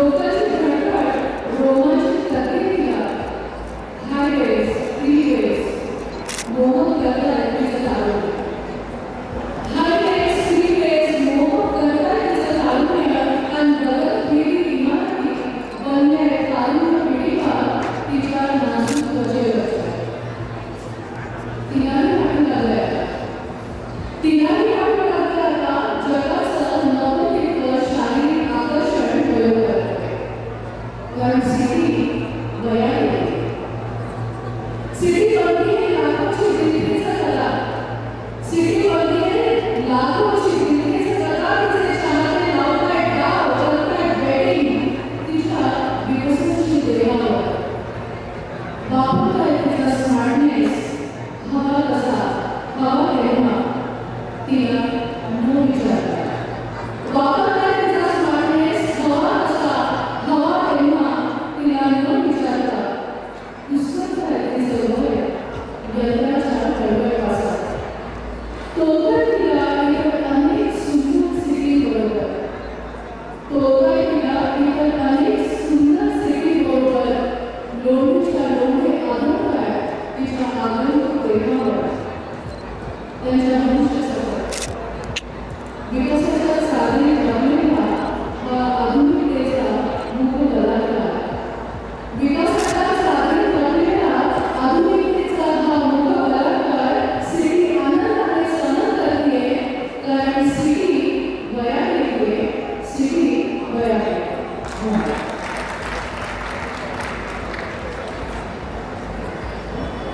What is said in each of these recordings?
또 Yes. Mahal ka sa bawat tema. Tingnan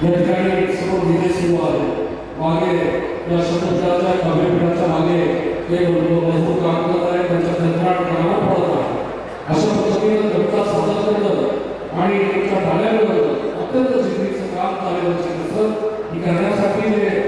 या ठिकाणी समोर निलेश आहे मागे या समुद्राच्या अभिप्रायाच्या मागे ते मजबूत काम करत आहे. त्यांच्या कंत्राट कामावर पडत आहे. अशा पद्धतीने घटना सादर करतं आणि त्यांच्या ढाल्यावर अत्यंत जिंदगीचं काम चालेल करण्यासाठी जे